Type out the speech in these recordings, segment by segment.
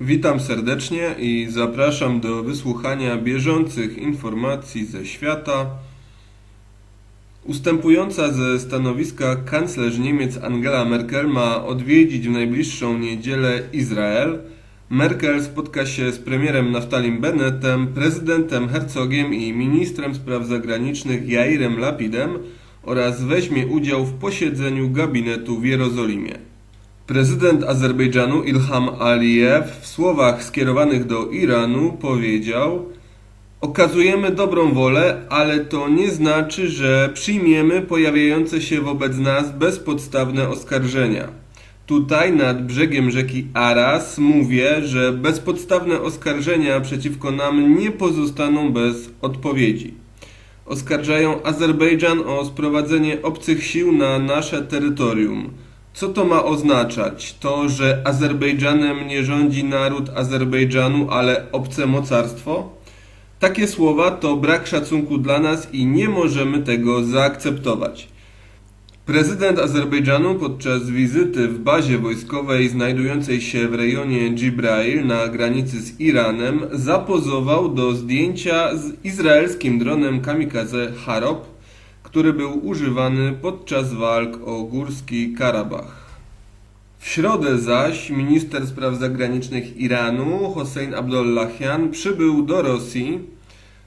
Witam serdecznie i zapraszam do wysłuchania bieżących informacji ze świata. Ustępująca ze stanowiska kanclerz Niemiec Angela Merkel ma odwiedzić w najbliższą niedzielę Izrael. Merkel spotka się z premierem Naftalim Bennettem, prezydentem Herzogiem i ministrem spraw zagranicznych Jairem Lapidem oraz weźmie udział w posiedzeniu gabinetu w Jerozolimie. Prezydent Azerbejdżanu Ilham Aliyev w słowach skierowanych do Iranu powiedział: Okazujemy dobrą wolę, ale to nie znaczy, że przyjmiemy pojawiające się wobec nas bezpodstawne oskarżenia. Tutaj nad brzegiem rzeki Aras mówię, że bezpodstawne oskarżenia przeciwko nam nie pozostaną bez odpowiedzi. Oskarżają Azerbejdżan o sprowadzenie obcych sił na nasze terytorium. Co to ma oznaczać? To, że Azerbejdżanem nie rządzi naród Azerbejdżanu, ale obce mocarstwo? Takie słowa to brak szacunku dla nas i nie możemy tego zaakceptować. Prezydent Azerbejdżanu podczas wizyty w bazie wojskowej znajdującej się w rejonie Djibrail na granicy z Iranem zapozował do zdjęcia z izraelskim dronem kamikaze Harop, który był używany podczas walk o Górski Karabach. W środę zaś minister spraw zagranicznych Iranu Hossein Abdollahian przybył do Rosji.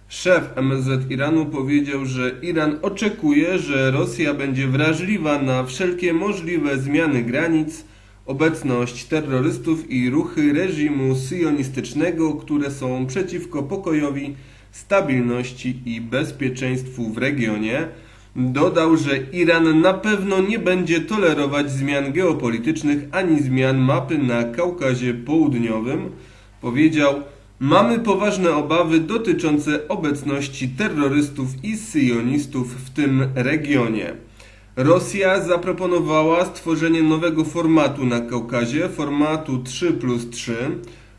Szef MSZ Iranu powiedział, że Iran oczekuje, że Rosja będzie wrażliwa na wszelkie możliwe zmiany granic, obecność terrorystów i ruchy reżimu syjonistycznego, które są przeciwko pokojowi, stabilności i bezpieczeństwu w regionie. Dodał, że Iran na pewno nie będzie tolerować zmian geopolitycznych ani zmian mapy na Kaukazie Południowym. Powiedział: Mamy poważne obawy dotyczące obecności terrorystów i syjonistów w tym regionie. Rosja zaproponowała stworzenie nowego formatu na Kaukazie, formatu 3 plus 3,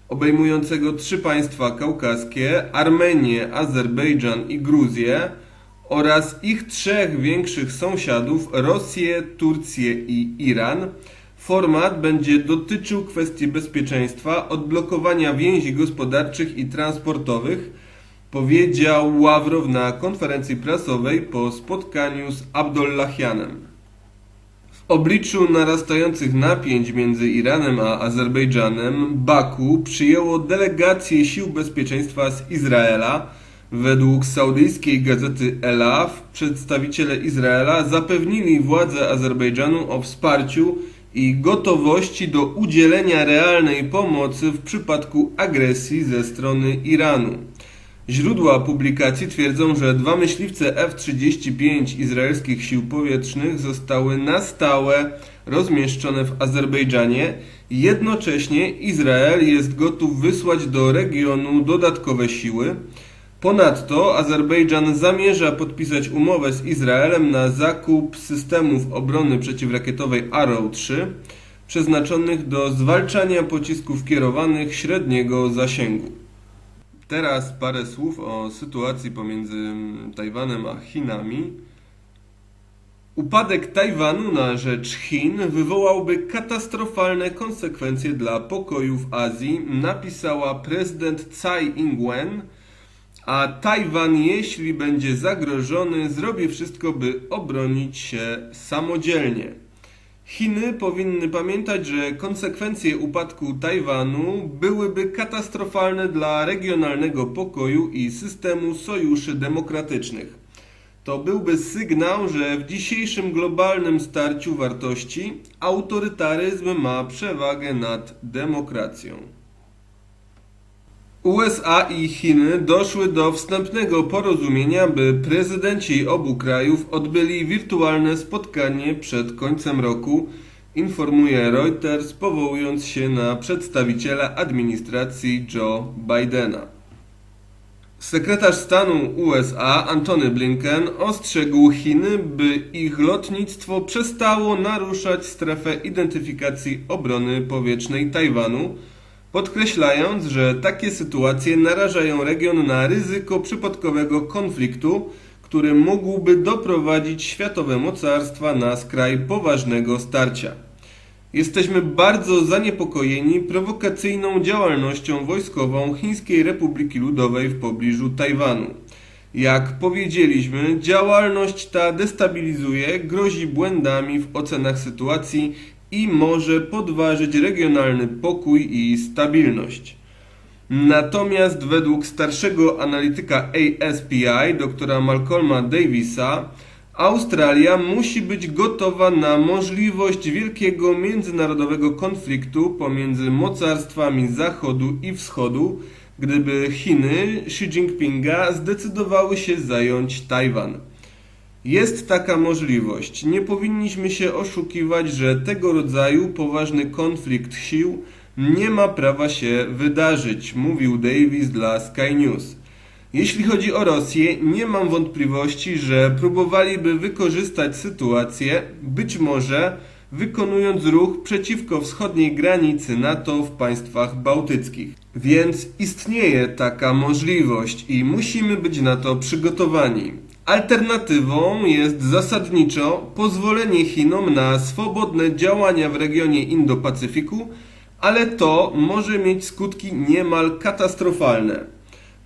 obejmującego trzy państwa kaukaskie Armenię, Azerbejdżan i Gruzję oraz ich trzech większych sąsiadów Rosję, Turcję i Iran. Format będzie dotyczył kwestii bezpieczeństwa, odblokowania więzi gospodarczych i transportowych, powiedział Ławrow na konferencji prasowej po spotkaniu z Abdollahianem. W obliczu narastających napięć między Iranem a Azerbejdżanem, Baku przyjęło delegację sił bezpieczeństwa z Izraela. Według saudyjskiej gazety Elaf przedstawiciele Izraela zapewnili władze Azerbejdżanu o wsparciu i gotowości do udzielenia realnej pomocy w przypadku agresji ze strony Iranu. Źródła publikacji twierdzą, że dwa myśliwce F-35 izraelskich sił powietrznych zostały na stałe rozmieszczone w Azerbejdżanie. Jednocześnie Izrael jest gotów wysłać do regionu dodatkowe siły. Ponadto Azerbejdżan zamierza podpisać umowę z Izraelem na zakup systemów obrony przeciwrakietowej Arrow 3 przeznaczonych do zwalczania pocisków kierowanych średniego zasięgu. Teraz parę słów o sytuacji pomiędzy Tajwanem a Chinami. Upadek Tajwanu na rzecz Chin wywołałby katastrofalne konsekwencje dla pokoju w Azji, napisała prezydent Tsai Ing-wen, a Tajwan, jeśli będzie zagrożony, zrobi wszystko, by obronić się samodzielnie. Chiny powinny pamiętać, że konsekwencje upadku Tajwanu byłyby katastrofalne dla regionalnego pokoju i systemu sojuszy demokratycznych. To byłby sygnał, że w dzisiejszym globalnym starciu wartości autorytaryzm ma przewagę nad demokracją. USA i Chiny doszły do wstępnego porozumienia, by prezydenci obu krajów odbyli wirtualne spotkanie przed końcem roku, informuje Reuters, powołując się na przedstawiciela administracji Joe Bidena. Sekretarz stanu USA Antony Blinken ostrzegł Chiny, by ich lotnictwo przestało naruszać strefę identyfikacji obrony powietrznej Tajwanu, podkreślając, że takie sytuacje narażają region na ryzyko przypadkowego konfliktu, który mógłby doprowadzić światowe mocarstwa na skraj poważnego starcia. Jesteśmy bardzo zaniepokojeni prowokacyjną działalnością wojskową Chińskiej Republiki Ludowej w pobliżu Tajwanu. Jak powiedzieliśmy, działalność ta destabilizuje, grozi błędami w ocenach sytuacji i może podważyć regionalny pokój i stabilność. Natomiast według starszego analityka ASPI, doktora Malcolma Davisa, Australia musi być gotowa na możliwość wielkiego międzynarodowego konfliktu pomiędzy mocarstwami Zachodu i Wschodu, gdyby Chiny Xi Jinpinga zdecydowały się zająć Tajwan. Jest taka możliwość. Nie powinniśmy się oszukiwać, że tego rodzaju poważny konflikt sił nie ma prawa się wydarzyć, mówił Davis dla Sky News. Jeśli chodzi o Rosję, nie mam wątpliwości, że próbowaliby wykorzystać sytuację, być może wykonując ruch przeciwko wschodniej granicy NATO w państwach bałtyckich. Więc istnieje taka możliwość i musimy być na to przygotowani. Alternatywą jest zasadniczo pozwolenie Chinom na swobodne działania w regionie Indo-Pacyfiku, ale to może mieć skutki niemal katastrofalne.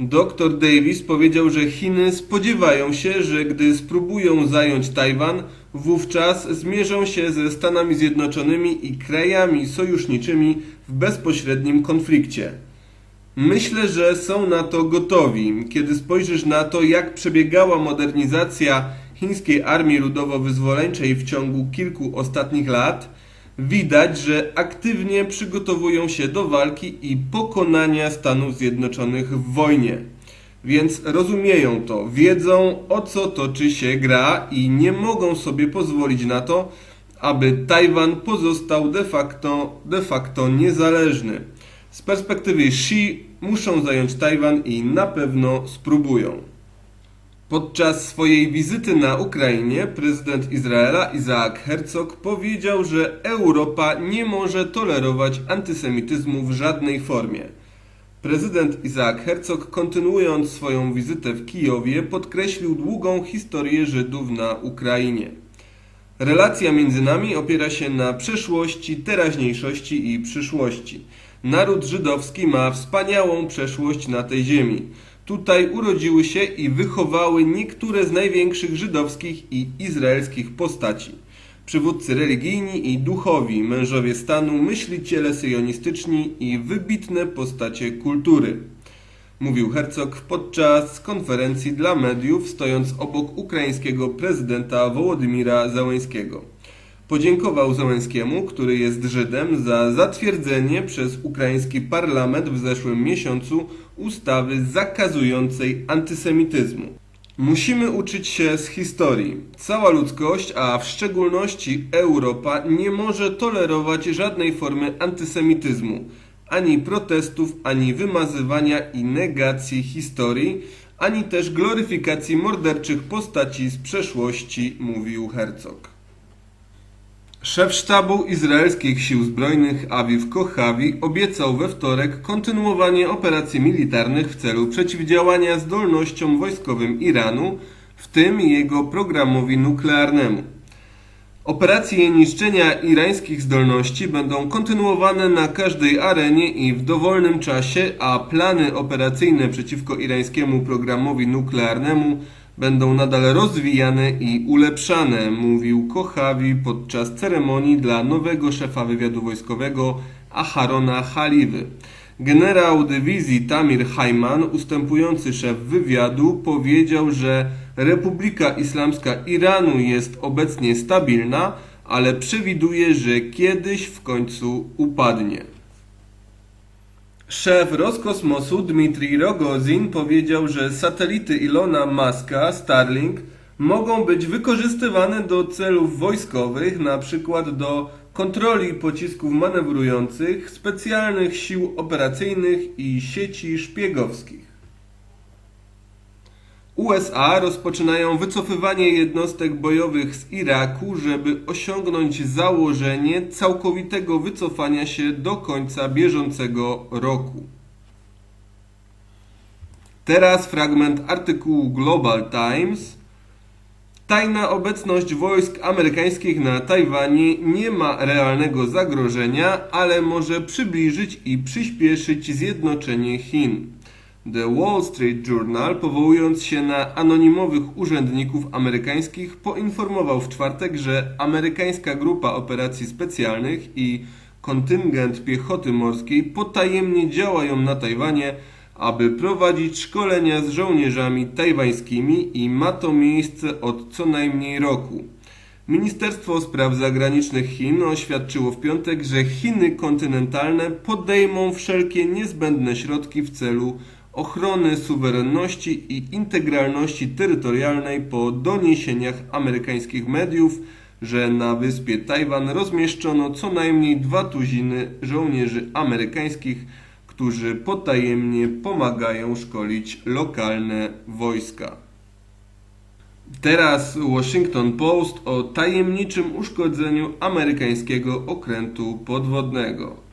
Dr Davis powiedział, że Chiny spodziewają się, że gdy spróbują zająć Tajwan, wówczas zmierzą się ze Stanami Zjednoczonymi i krajami sojuszniczymi w bezpośrednim konflikcie. Myślę, że są na to gotowi. Kiedy spojrzysz na to, jak przebiegała modernizacja chińskiej armii ludowo-wyzwoleńczej w ciągu kilku ostatnich lat, widać, że aktywnie przygotowują się do walki i pokonania Stanów Zjednoczonych w wojnie. Więc rozumieją to, wiedzą o co toczy się gra i nie mogą sobie pozwolić na to, aby Tajwan pozostał de facto, de facto niezależny. Z perspektywy Xi muszą zająć Tajwan i na pewno spróbują. Podczas swojej wizyty na Ukrainie prezydent Izraela Isaac Herzog powiedział, że Europa nie może tolerować antysemityzmu w żadnej formie. Prezydent Isaac Herzog, kontynuując swoją wizytę w Kijowie, podkreślił długą historię Żydów na Ukrainie. Relacja między nami opiera się na przeszłości, teraźniejszości i przyszłości. Naród żydowski ma wspaniałą przeszłość na tej ziemi. Tutaj urodziły się i wychowały niektóre z największych żydowskich i izraelskich postaci. Przywódcy religijni i duchowi, mężowie stanu, myśliciele syjonistyczni i wybitne postacie kultury. Mówił Herzog podczas konferencji dla mediów, stojąc obok ukraińskiego prezydenta Wołodymira Załęskiego. Podziękował Załęskiemu, który jest Żydem, za zatwierdzenie przez ukraiński parlament w zeszłym miesiącu ustawy zakazującej antysemityzmu. Musimy uczyć się z historii. Cała ludzkość, a w szczególności Europa, nie może tolerować żadnej formy antysemityzmu, ani protestów, ani wymazywania i negacji historii, ani też gloryfikacji morderczych postaci z przeszłości, mówił Herzog. Szef sztabu izraelskich sił zbrojnych Aviv Kochavi obiecał we wtorek kontynuowanie operacji militarnych w celu przeciwdziałania zdolnościom wojskowym Iranu, w tym jego programowi nuklearnemu. Operacje niszczenia irańskich zdolności będą kontynuowane na każdej arenie i w dowolnym czasie, a plany operacyjne przeciwko irańskiemu programowi nuklearnemu będą nadal rozwijane i ulepszane, mówił Kochawi podczas ceremonii dla nowego szefa wywiadu wojskowego Aharona Haliwy. Generał dywizji Tamir Hajman, ustępujący szef wywiadu, powiedział, że Republika Islamska Iranu jest obecnie stabilna, ale przewiduje, że kiedyś w końcu upadnie. Szef Roskosmosu Dmitrij Rogozin powiedział, że satelity Ilona Muska Starlink mogą być wykorzystywane do celów wojskowych, na przykład do kontroli pocisków manewrujących, specjalnych sił operacyjnych i sieci szpiegowskich. USA rozpoczynają wycofywanie jednostek bojowych z Iraku, żeby osiągnąć założenie całkowitego wycofania się do końca bieżącego roku. Teraz fragment artykułu Global Times. Tajna obecność wojsk amerykańskich na Tajwanie nie ma realnego zagrożenia, ale może przybliżyć i przyspieszyć zjednoczenie Chin. The Wall Street Journal, powołując się na anonimowych urzędników amerykańskich, poinformował w czwartek, że amerykańska grupa operacji specjalnych i kontyngent piechoty morskiej potajemnie działają na Tajwanie, aby prowadzić szkolenia z żołnierzami tajwańskimi i ma to miejsce od co najmniej roku. Ministerstwo Spraw Zagranicznych Chin oświadczyło w piątek, że Chiny kontynentalne podejmą wszelkie niezbędne środki w celu ochrony suwerenności i integralności terytorialnej po doniesieniach amerykańskich mediów, że na wyspie Tajwan rozmieszczono co najmniej dwa tuziny żołnierzy amerykańskich, którzy potajemnie pomagają szkolić lokalne wojska. Teraz Washington Post o tajemniczym uszkodzeniu amerykańskiego okrętu podwodnego.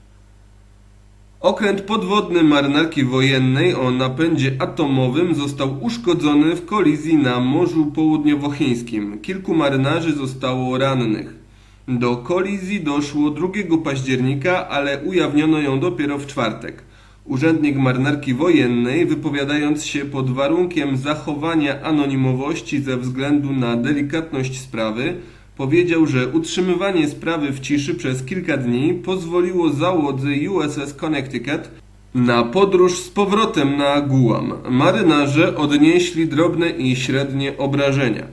Okręt podwodny marynarki wojennej o napędzie atomowym został uszkodzony w kolizji na Morzu Południowochińskim. Kilku marynarzy zostało rannych. Do kolizji doszło 2 października, ale ujawniono ją dopiero w czwartek. Urzędnik marynarki wojennej, wypowiadając się pod warunkiem zachowania anonimowości ze względu na delikatność sprawy, powiedział, że utrzymywanie sprawy w ciszy przez kilka dni pozwoliło załodze USS Connecticut na podróż z powrotem na Guam. Marynarze odnieśli drobne i średnie obrażenia.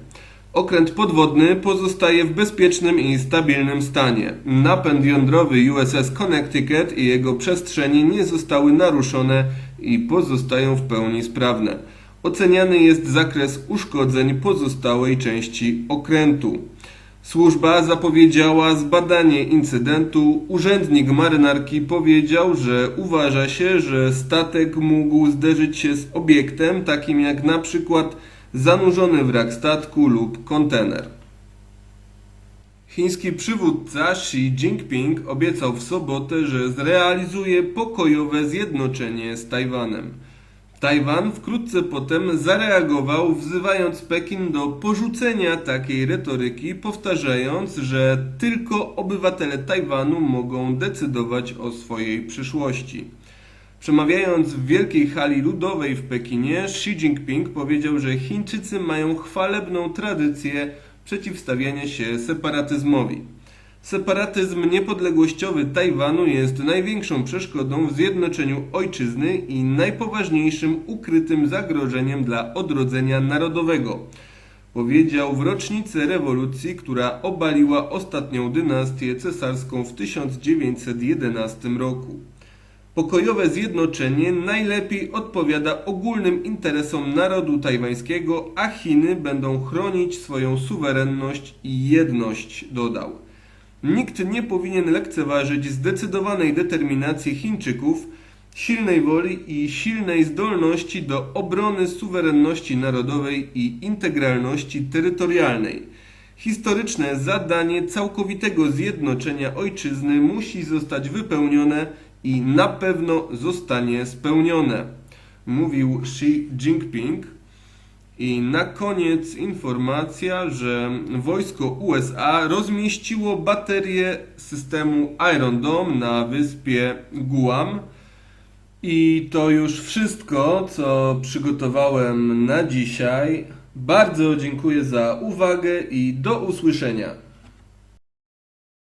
Okręt podwodny pozostaje w bezpiecznym i stabilnym stanie. Napęd jądrowy USS Connecticut i jego przestrzenie nie zostały naruszone i pozostają w pełni sprawne. Oceniany jest zakres uszkodzeń pozostałej części okrętu. Służba zapowiedziała zbadanie incydentu. Urzędnik marynarki powiedział, że uważa się, że statek mógł zderzyć się z obiektem takim jak na przykład zanurzony wrak statku lub kontener. Chiński przywódca Xi Jinping obiecał w sobotę, że zrealizuje pokojowe zjednoczenie z Tajwanem. Tajwan wkrótce potem zareagował, wzywając Pekin do porzucenia takiej retoryki, powtarzając, że tylko obywatele Tajwanu mogą decydować o swojej przyszłości. Przemawiając w wielkiej hali ludowej w Pekinie, Xi Jinping powiedział, że Chińczycy mają chwalebną tradycję przeciwstawiania się separatyzmowi. Separatyzm niepodległościowy Tajwanu jest największą przeszkodą w zjednoczeniu ojczyzny i najpoważniejszym ukrytym zagrożeniem dla odrodzenia narodowego. Powiedział w rocznicę rewolucji, która obaliła ostatnią dynastię cesarską w 1911 roku. Pokojowe zjednoczenie najlepiej odpowiada ogólnym interesom narodu tajwańskiego, a Chiny będą chronić swoją suwerenność i jedność, dodał. Nikt nie powinien lekceważyć zdecydowanej determinacji Chińczyków, silnej woli i silnej zdolności do obrony suwerenności narodowej i integralności terytorialnej. Historyczne zadanie całkowitego zjednoczenia ojczyzny musi zostać wypełnione i na pewno zostanie spełnione, mówił Xi Jinping. I na koniec informacja, że wojsko USA rozmieściło baterię systemu Iron Dome na wyspie Guam. I to już wszystko, co przygotowałem na dzisiaj. Bardzo dziękuję za uwagę i do usłyszenia.